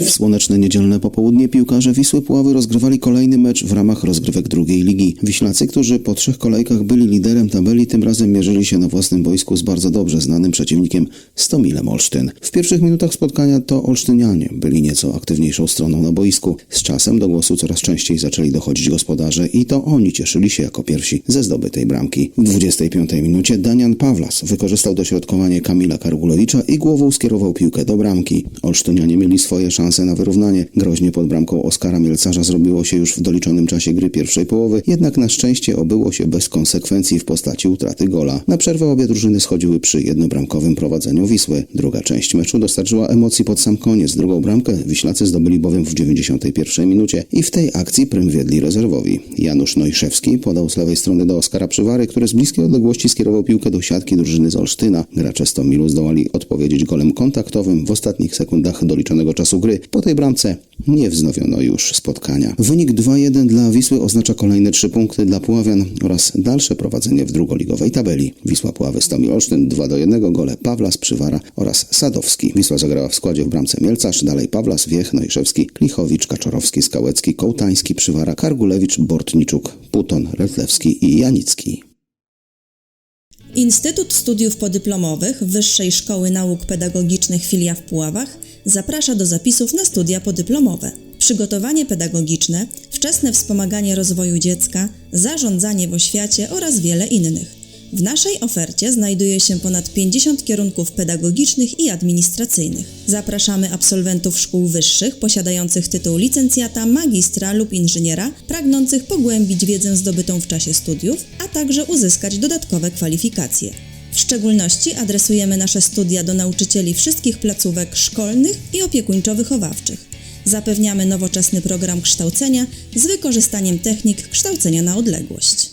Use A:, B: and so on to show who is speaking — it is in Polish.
A: W słoneczne niedzielne popołudnie piłkarze Wisły Puławy rozgrywali kolejny mecz w ramach rozgrywek drugiej ligi. Wiślacy, którzy po trzech kolejkach byli liderem tabeli, tym razem mierzyli się na własnym boisku z bardzo dobrze znanym przeciwnikiem Stomilem Olsztyn. W pierwszych minutach spotkania to olsztynianie byli nieco aktywniejszą stroną na boisku. Z czasem do głosu coraz częściej zaczęli dochodzić gospodarze i to oni cieszyli się jako pierwsi ze zdobytej bramki. W 25 minucie Danian Pawlas wykorzystał dośrodkowanie Kamila Kargulewicza i głową skierował piłkę do bramki. Olsztynianie mieli swoje szanse na wyrównanie. Groźnie pod bramką Oskara Mielcarza zrobiło się już w doliczonym czasie gry pierwszej połowy, jednak na szczęście obyło się bez konsekwencji w postaci utraty gola. Na przerwę obie drużyny schodziły przy jednobramkowym prowadzeniu Wisły. Druga część meczu dostarczyła emocji pod sam koniec. Drugą bramkę Wiślacy zdobyli bowiem w 91 minucie i w tej akcji prym wiedli rezerwowi. Janusz Nojszewski podał z lewej strony do Oskara Przywary, który z bliskiej odległości skierował piłkę do siatki drużyny z Olsztyna. Gracze Stomilu zdołali odpowiedzieć golem kontaktowym w ostatnich sekundach doliczonego czasu gry. Po tej bramce nie wznowiono już spotkania. Wynik 2-1 dla Wisły oznacza kolejne trzy punkty dla Puławian oraz dalsze prowadzenie w drugoligowej tabeli. Wisła Puławy Stomil Olsztyn 2-1 gole Pawlas Przywara oraz Sadowski. Wisła zagrała w składzie w bramce Mielcarz, dalej Pawlas, Wiech, Nojszewski, Klichowicz, Kaczorowski, Skałecki, Kołtański, Przywara, Kargulewicz, Bortniczuk, Puton, Retlewski i Janicki.
B: Instytut Studiów Podyplomowych Wyższej Szkoły Nauk Pedagogicznych filia w Puławach zaprasza do zapisów na studia podyplomowe. Przygotowanie pedagogiczne, wczesne wspomaganie rozwoju dziecka, zarządzanie w oświacie oraz wiele innych. W naszej ofercie znajduje się ponad 50 kierunków pedagogicznych i administracyjnych. Zapraszamy absolwentów szkół wyższych posiadających tytuł licencjata, magistra lub inżyniera, pragnących pogłębić wiedzę zdobytą w czasie studiów, a także uzyskać dodatkowe kwalifikacje. W szczególności adresujemy nasze studia do nauczycieli wszystkich placówek szkolnych i opiekuńczo-wychowawczych. Zapewniamy nowoczesny program kształcenia z wykorzystaniem technik kształcenia na odległość.